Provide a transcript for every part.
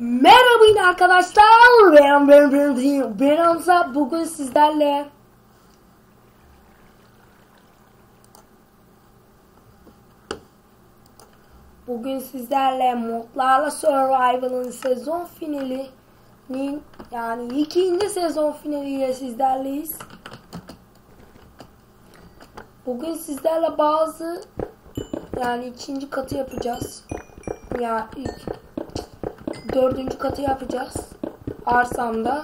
Merhaba arkadaşlar. Ben ben ben ben Hamza. Bugün sizlerle Bugün sizlerle Modlarla Survival'ın sezon finalinin yani ikinci sezon finaliyle sizlerleyiz. Bugün sizlerle bazı yani ikinci katı yapacağız. Ya ilk dördüncü katı yapacağız. Arsamda.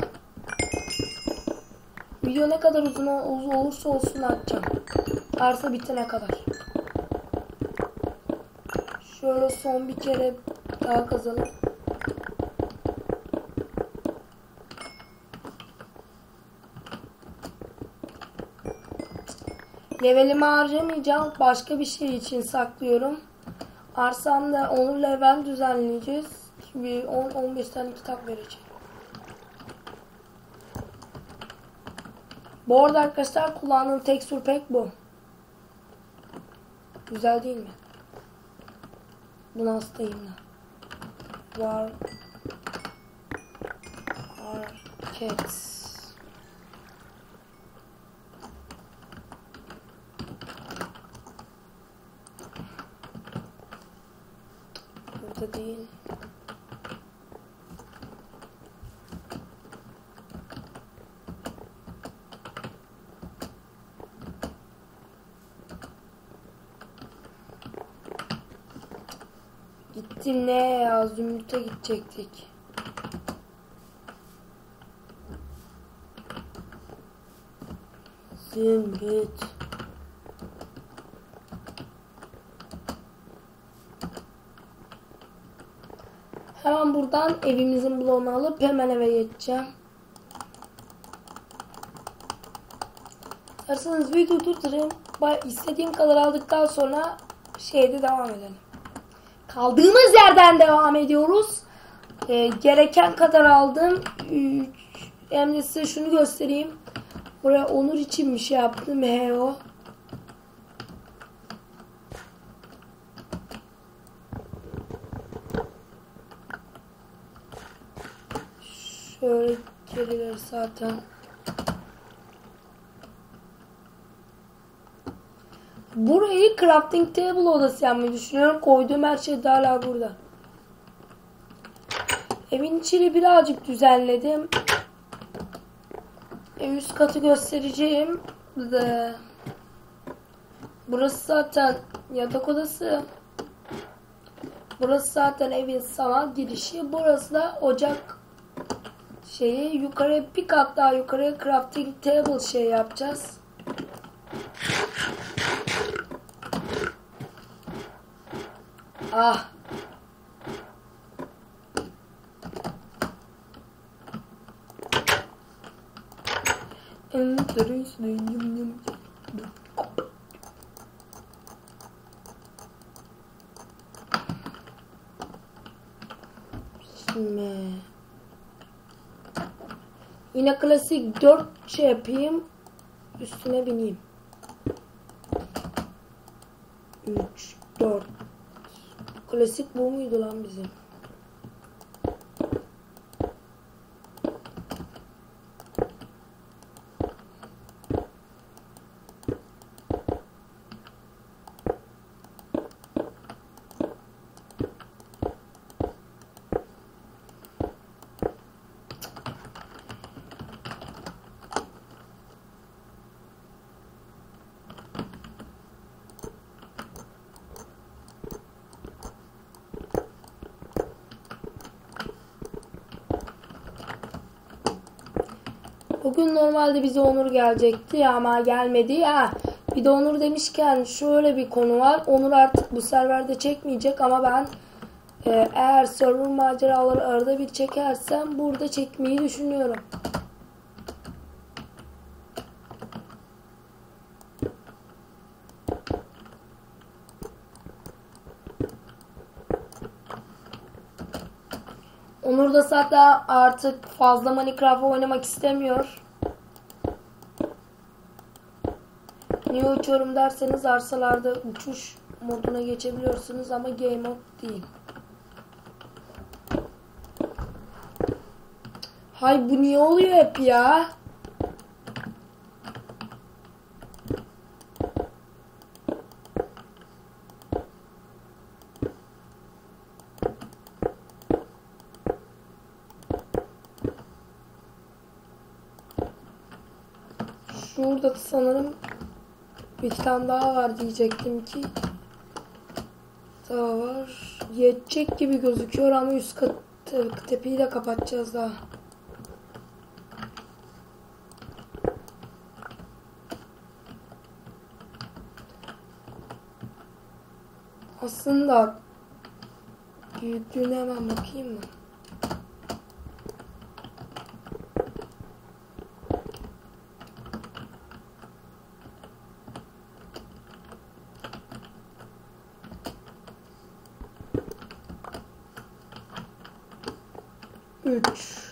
Video ne kadar uzun ol- olursa olsun atacağım. Arsa bitene kadar. Şöyle son bir kere daha kazalım. Levelimi harcamayacağım. Başka bir şey için saklıyorum. Arsamda onu level düzenleyeceğiz. Bir 10-15 tane kitap vereceğim. Bu arada arkadaşlar kullandığım tekstür pek bu. Güzel değil mi? Buna hastayım da. Var. Arcades. Burada değil. Gittim ne ya Zümrüt'e gidecektik. Zümrüt. Hemen buradan evimizin bloğunu alıp hemen eve geçeceğim. İsterseniz video durdurayım. İstediğim kadar aldıktan sonra şeyde devam edelim. Kaldığımız yerden devam ediyoruz. Ee, gereken kadar aldım. Üç. Hem de size şunu göstereyim. Buraya Onur için bir şey yaptım. He o. Şöyle geriler zaten. Burayı crafting table odası yapmayı düşünüyorum. Koyduğum her şey de hala burada. Evin içini birazcık düzenledim. E, üst katı göstereceğim. Burası zaten yatak odası. Burası zaten evin salon girişi. Burası da ocak şeyi. Yukarıya bir kat daha yukarıya crafting table şey yapacağız. Ah. Şimdi yine klasik 4 şey yapayım. Üstüne bineyim. 3 4 Klasik bu muydu lan bizim? Normalde bize Onur gelecekti ama gelmedi ya. Bir de Onur demişken şöyle bir konu var. Onur artık bu serverde çekmeyecek ama ben e, eğer server maceraları arada bir çekersem burada çekmeyi düşünüyorum. Onur da zaten artık fazla Minecraft oynamak istemiyor. Niye uçuyorum derseniz arsalarda uçuş moduna geçebiliyorsunuz ama game mode değil. Hay bu niye oluyor hep ya? Şurada sanırım bir tane daha var diyecektim ki. Daha var. Yetecek gibi gözüküyor ama üst kat tepeyi de kapatacağız daha. Aslında büyüklüğüne hemen bakayım mı? Üç.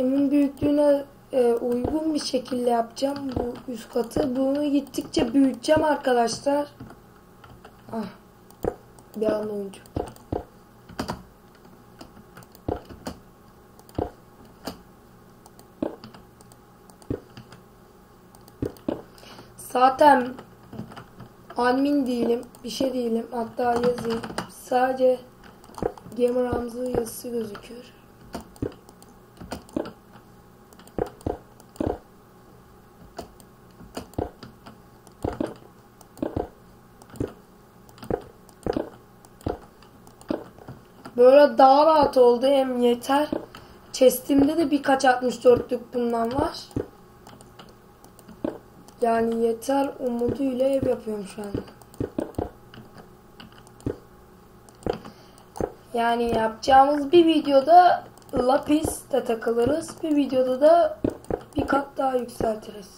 Emin büyüklüğüne e, uygun bir şekilde yapacağım bu üst katı. Bunu gittikçe büyüteceğim arkadaşlar. Ah, bir an oyuncu. Zaten admin değilim, bir şey değilim. Hatta yazayım. Sadece Gamer Ramzı yazısı gözüküyor. Böyle daha rahat oldu hem yeter. Chestimde de birkaç 64'lük bundan var. Yani yeter umuduyla ev yapıyorum şu an. Yani yapacağımız bir videoda lapis de takılırız. Bir videoda da bir kat daha yükseltiriz.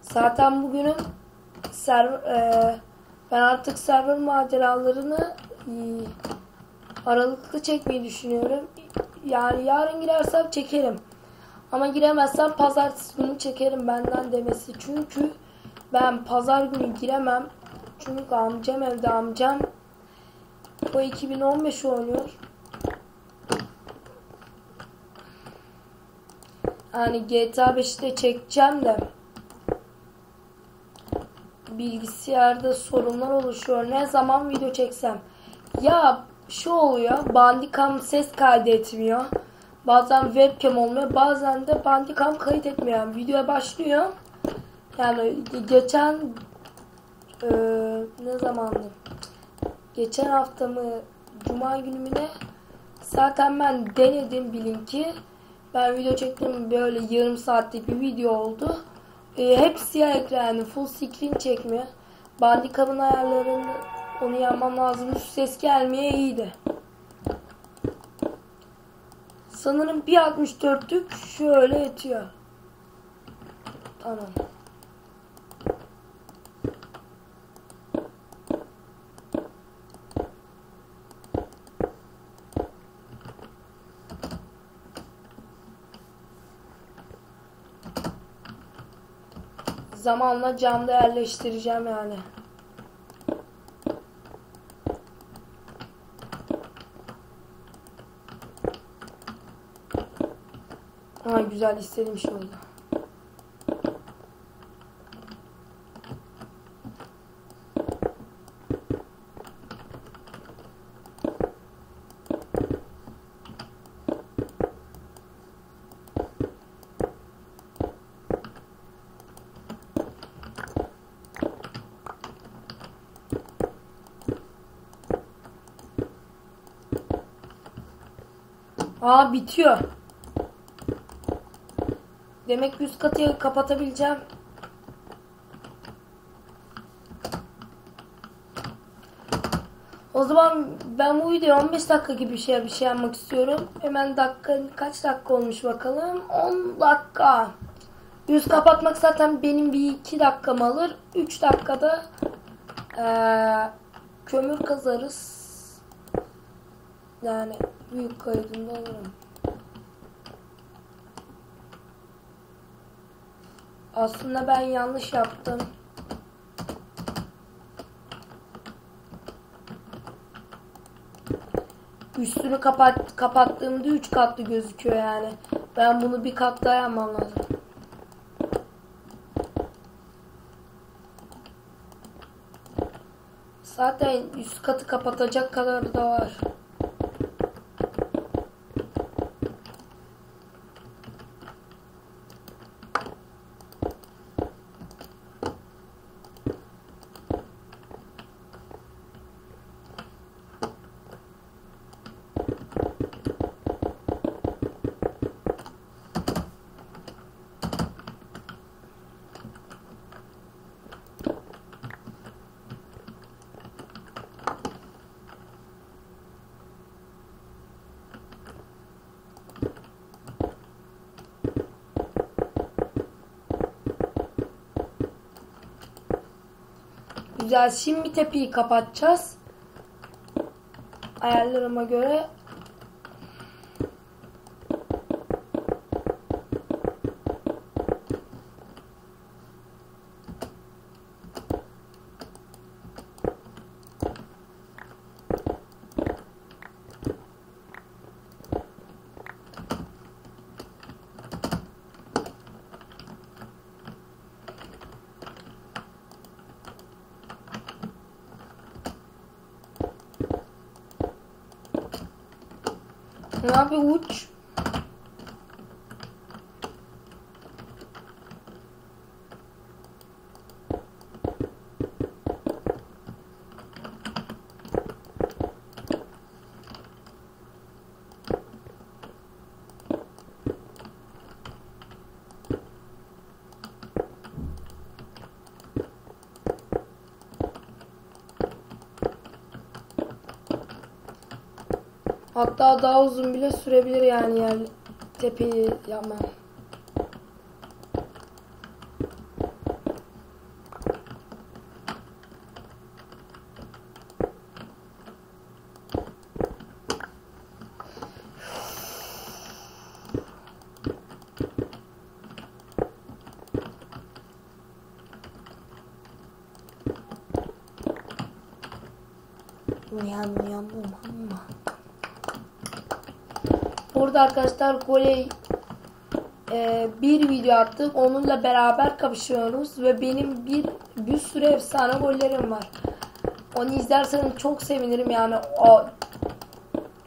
Zaten bugünün server e, ben artık server maceralarını e, aralıklı çekmeyi düşünüyorum. Yani yarın girersem çekerim. Ama giremezsem pazartesi günü çekerim benden demesi. Çünkü ben pazar günü giremem. Çünkü amcam evde amcam o 2015 oynuyor. Yani GTA 5'te çekeceğim de bilgisayarda sorunlar oluşuyor. Ne zaman video çeksem. Ya şu oluyor. Bandicam ses kaydetmiyor. Bazen webcam olmuyor. Bazen de bandicam kayıt etmiyor. Yani videoya başlıyor. Yani geçen e, ne zamandı? Geçen hafta mı Cuma günü mü ne? Zaten ben denedim bilin ki. Ben video çektim böyle yarım saatlik bir video oldu. E, hep siyah ekranı full screen çekmiyor. Bandicam'ın ayarlarını onu yapmam lazım. Şu ses gelmeye iyiydi. Sanırım bir 64'lük şöyle yetiyor. Tamam. Zamanla camda yerleştireceğim yani. Ha güzel istediğim şey oldu. Bitiyor. Demek üst katı kapatabileceğim. O zaman ben bu videoya 15 dakika gibi bir şey bir şey yapmak istiyorum. Hemen dakika kaç dakika olmuş bakalım. 10 dakika. Yüz kapatmak zaten benim bir 2 dakikamı alır. 3 dakikada eee, kömür kazarız. Yani büyük kaydında alırım. Aslında ben yanlış yaptım. Üstünü kapat kapattığımda 3 katlı gözüküyor yani. Ben bunu bir kat daha yapmam lazım. Zaten üst katı kapatacak kadar da var. Güzel. Şimdi tepeyi kapatacağız. Ayarlarıma göre. Ne yapıyor Hatta daha uzun bile sürebilir yani yer tepeyi yapmam. Burada arkadaşlar goley e, bir video attık. Onunla beraber kapışıyoruz ve benim bir bir sürü efsane gollerim var. Onu izlerseniz çok sevinirim yani. O,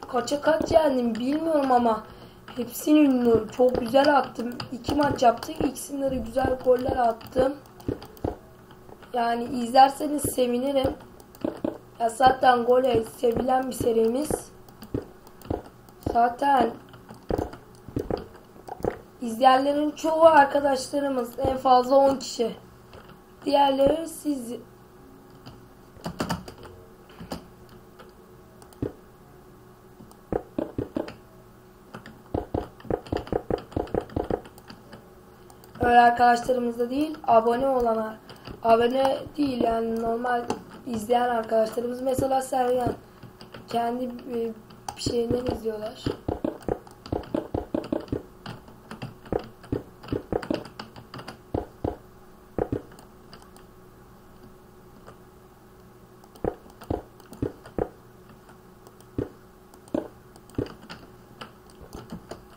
kaça kaç yendim bilmiyorum ama hepsini ünlü. Çok güzel attım. İki maç yaptık. İkisinde de güzel goller attım. Yani izlerseniz sevinirim. Ya zaten goley sevilen bir serimiz. Zaten izleyenlerin çoğu arkadaşlarımız en fazla 10 kişi. Diğerleri siz. Öyle arkadaşlarımız da değil, abone olanlar. Abone değil yani normal izleyen arkadaşlarımız. Mesela Sergen kendi e, bir şeyinden izliyorlar.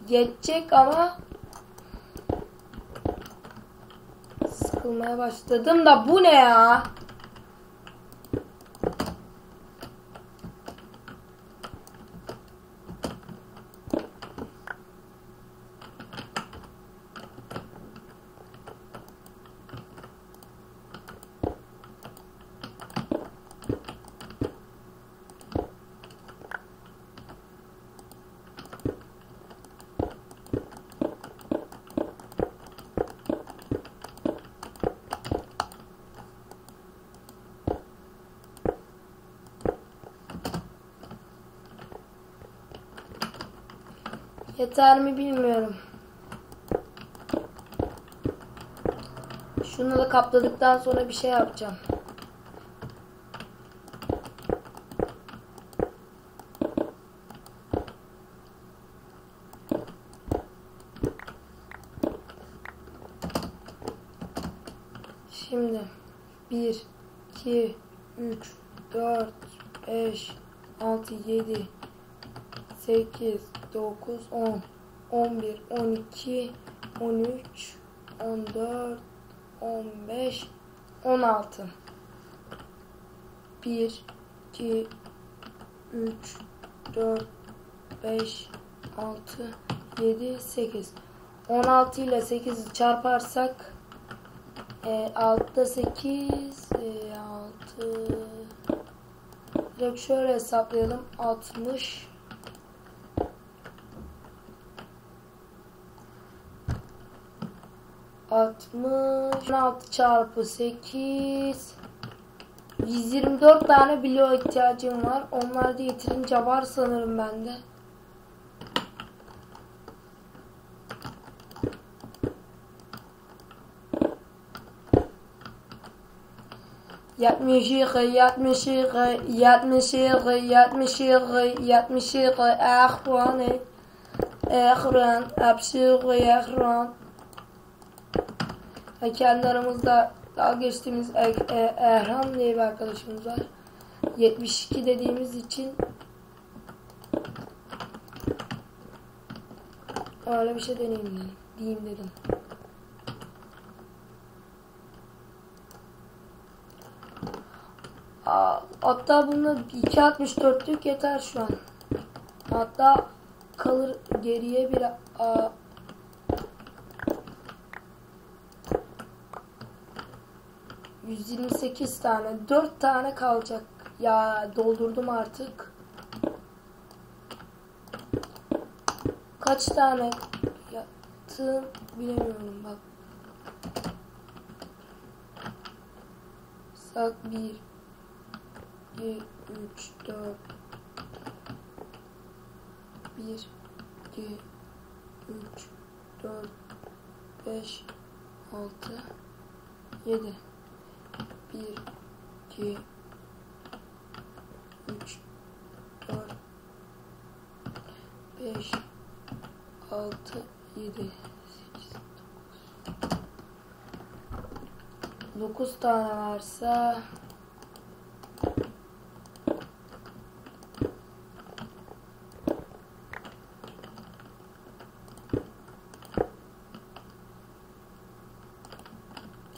Geçecek ama sıkılmaya başladım da bu ne ya? Yeter mi bilmiyorum. Şunu da kapladıktan sonra bir şey yapacağım. Şimdi 1 2 3 4 5 6 7 8 9 10 11 12 13 14 15 16 1 2 3 4 5 6 7 8 16 ile 8'i çarparsak e, 6'da 8 e, 6 direkt şöyle hesaplayalım. 60 60 16 çarpı 8 124 tane bloğa ihtiyacım var. Onlar da yeterince var sanırım bende. Yetmiş iki, yetmiş iki, yetmiş iki, yetmiş iki, yetmiş Ve kendi aramızda daha geçtiğimiz Er- E- Erhan diye bir arkadaşımız var. 72 dediğimiz için öyle bir şey deneyeyim dedim. Diyeyim dedim. Hatta bunda 2.64'lük yeter şu an. Hatta kalır geriye bir ...128 tane. 4 tane kalacak. Ya doldurdum artık. Kaç tane yaptım bilemiyorum bak. Sak 1 2 3 4 1 2 3 4 5 6 7 1 2 3 4 5 6 7 8 9 tane varsa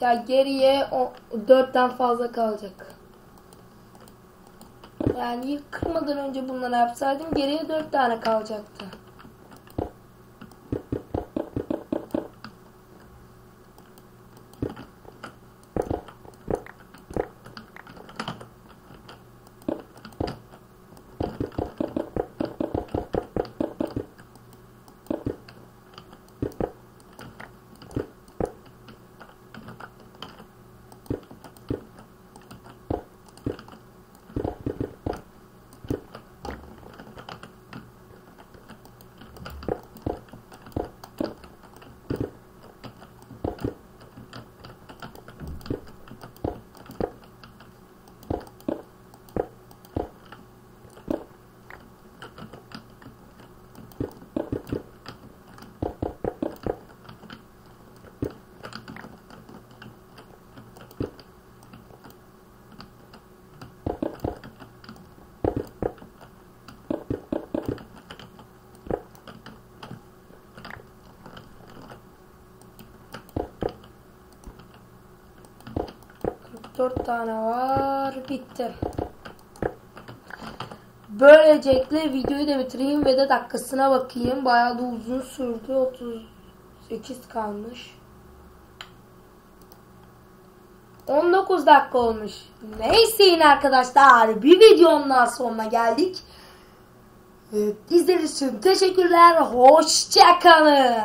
Ya geriye o 4'ten fazla kalacak. Yani yıkılmadan önce bunları yapsaydım geriye 4 tane kalacaktı. Dört tane var. Bitti. Böylelikle videoyu da bitireyim ve de dakikasına bakayım. Bayağı da uzun sürdü. 38 kalmış. 19 dakika olmuş. Neyse yine arkadaşlar bir videonun sonuna geldik. Evet, İzlediğiniz için teşekkürler. Hoşçakalın.